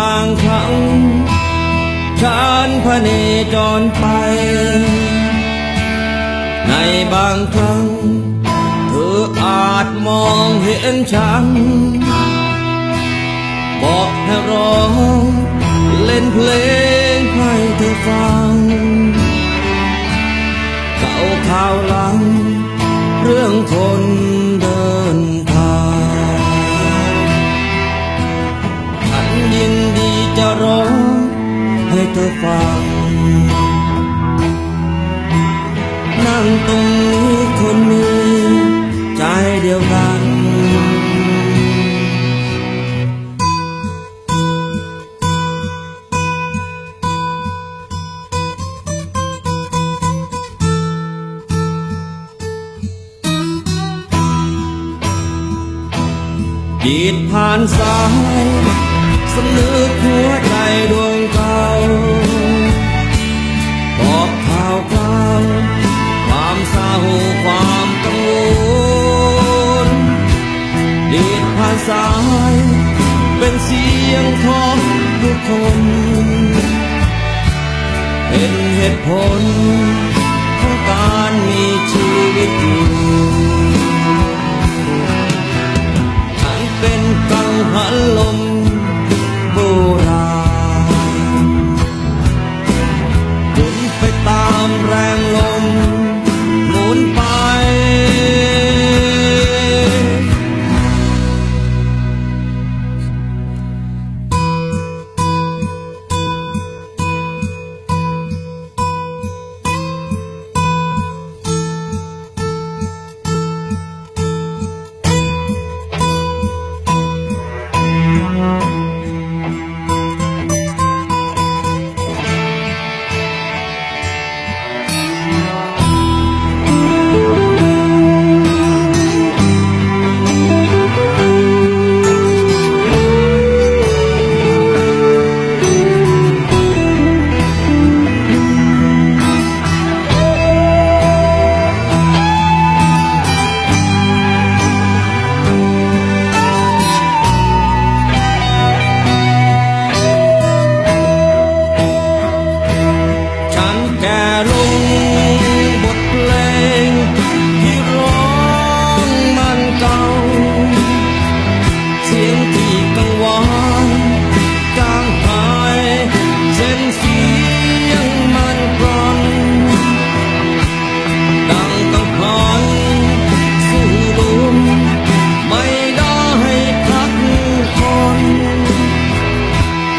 บางครั้งฉันพเนจรไป ในบางครั้ง เธออาจมองเห็นฉัน บอกให้ร้อง เล่นเพลงให้เธอฟังเก่าข่าวหลัง เรื่องคน ให้เธอฟัง นั่งตรงนี้คนมีใจเดียวกันจีดผ่านสายสำนึกหัวใจดวงเก่า บอกข่าวคราวความเศร้าความกังวลดีดผ่านสาย เป็นเสียงของทุกคนเป็นเหตุผลของการมีชีวิตอยู่ฉันเป็นกังหันลม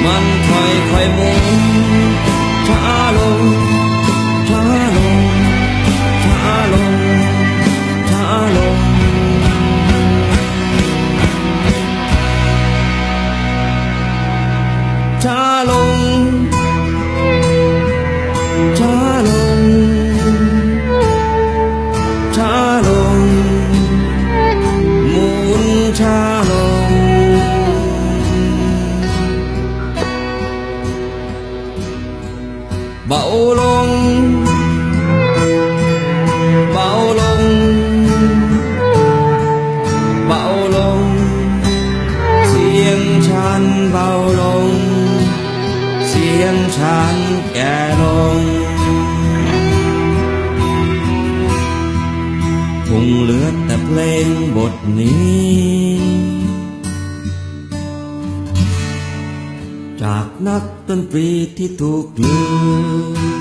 มันค่อยค่อยหมุนช้าลง เบาลงเบาลงเบาลงเสียงฉั จากนักดนตรีที่ถูกลืม